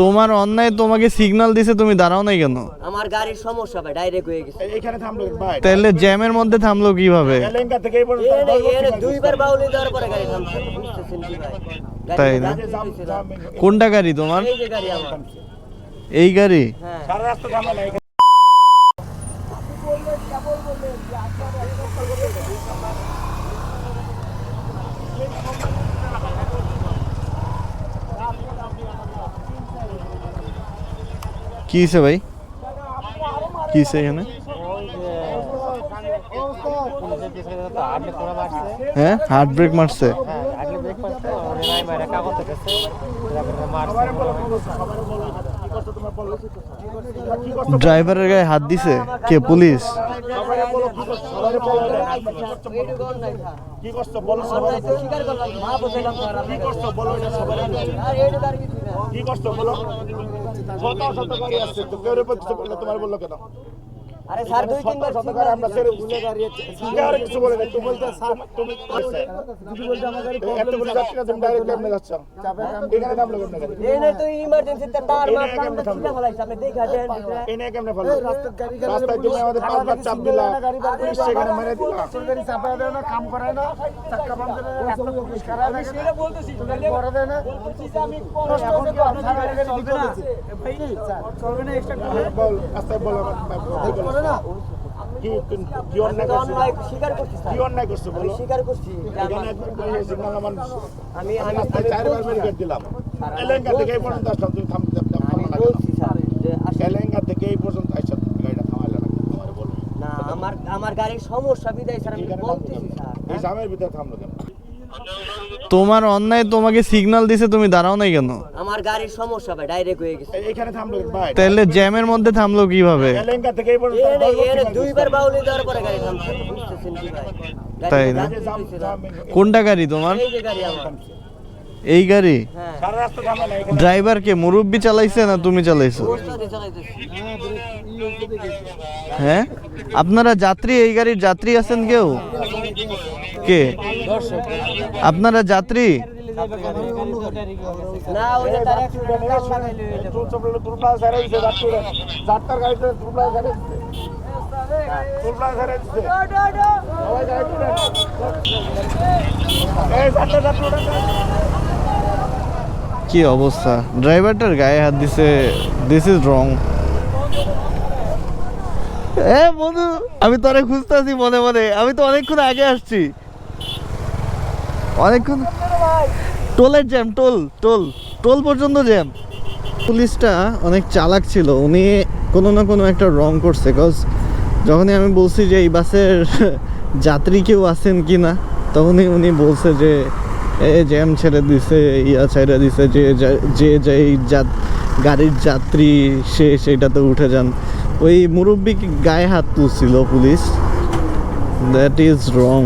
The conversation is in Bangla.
তোমার অন্যায় তোমাকে সিগন্যাল দিছে তুমি দাঁড়াও নাই কেন? আমার গাড়ির সমস্যা ভাই ডাইরেক্ট হয়ে গেছে। এখানে থামলো ভাই। তাহলে জ্যামের মধ্যে থামলো কীভাবে? এলেঙ্গা থেকে এই পর্যন্ত দুইবার বাউলি দেওয়ার পরে গাড়ি থামছে বুঝতেছেন কি ভাই? তাই না? কোনটা গাড়ি তোমার? এই যে গাড়ি আমার। এই গাড়ি? হ্যাঁ। সারা রাস্তা থামে না এখানে কি হয়েছে ভাই? কি হয়েছে এখানে? হ্যাঁ হার্ট ব্রেক মারছে। ড্রাইভারের গায়ে হাত দিছে? কে পুলিশ? কি কষ্ট? সবাই বলো আর কি কষ্ট শত শত গাড়ি আসছে তো কেউ তোমার বলল কেন? আরে স্যার দুই তিনবার শত গাড়ি আমরা ছেড়ে ভুলে গাড়ি আর কিছু বলে না তুমি বলতে স্যার তুমি যদি বলতে আমার গাড়ি এতগুলো যাচ্ছি না তুমি ডাইরেক্ট কেমনে যাচ্ছ। চাপে কাম এখানে নামলো কেমনে গাড়ি এই নাই তো ইমার্জেন্সি তে তার মা কেমনে ছিলা ফলাইছে আপনি দেখা দেন এই নিয়ে কেমনে ফেলল রাস্তায় তুমি আমাদের পাঁচবার চাপ দিলা। পুলিশ সেখানে মেরে দিলা। সরকারি চাপে দেয় না কাম করায় না। চাকা বন্ধ করে রাস্তা পুলিশ করায় না সেটা বলতেছি তুমি করে দেয় না। বলতেছি আমি কষ্ট করে আপনাদের গাড়ি চলবে না। ভাই চলবে না এক্সট্রা বল রাস্তায় বল আমার কি কি- কি অন্যায় করছ? স্বীকার করছি কি অন্যায় করছ আমি বলো স্বীকার করছি যে আমার- এখানে একবার করে সিগন্যাল আমার আমি আমি আমি রাস্তায় চারবার দিলাম। এলেঙ্গা থেকে এই পর্যন্ত আসলাম তুমি থাম থামো না বলছি স্যার যে এলেঙ্গা থেকে এই পর্যন্ত আইসা তুমি গাড়িটা থামাইলে না তোমার বলো না আমার আমার গাড়ির সমস্যা বিদায় স্যার আমি বলতেছি? স্যার। এই জামের ভিতরে থামলো কেন? তোমার অন্যায় তোমাকে সিগন্যাল দিছে তুমি দাঁড়াও নাই কেন? আমার গাড়ির সমস্যা ভাই ডাইরেক্ট হয়ে গেছে। এখানে এইখানে থামলো ভাই। তাহলে জ্যামের মধ্যে থামলো কীভাবে? এলেঙ্গা থেকে এই পর্যন্ত দুইবার বাউলি দেওয়ার পরে গাড়ি থামছে বুঝতেছেন কি ভাই? তাই না? কোনটা গাড়ি তোমার? এই যে গাড়ি আমার। এই গাড়ি হ্যাঁ ড্রাইভার কে মুরব্বি চালাইছে না তুমি চালাইছো হ্যাঁ আপনারা যাত্রী এই গাড়ির যাত্রী আছেন কেউ কে আপনারা যাত্রী না কি অবস্থা? ড্রাইভারটার গায়ে হাত দিছে দিস ইজ রং এ বন্ধু, আমি তোরে খুঁজতেছি মনে মনে, আমি তো অনেকক্ষণ আগে আসছি। অনেকক্ষণ টোলের জ্যাম, টোল টোল টোল পর্যন্ত জ্যাম। পুলিশটা অনেক চালাক ছিল, উনি কোনো না কোনো একটা রং করছে কজ যখনই আমি বলছি যে এই বাসের যাত্রী কেউ আছেন কি না তখনই উনি বলছে যে এ জ্যাম ছেড়ে দিছে, ইয়া ছেড়ে দিছে, যে যে যেই যাত গাড়ির যাত্রী, সে সেটাতে উঠে যান। ওই মুরব্বী গায়ে হাত তুলছিল পুলিশ। That is wrong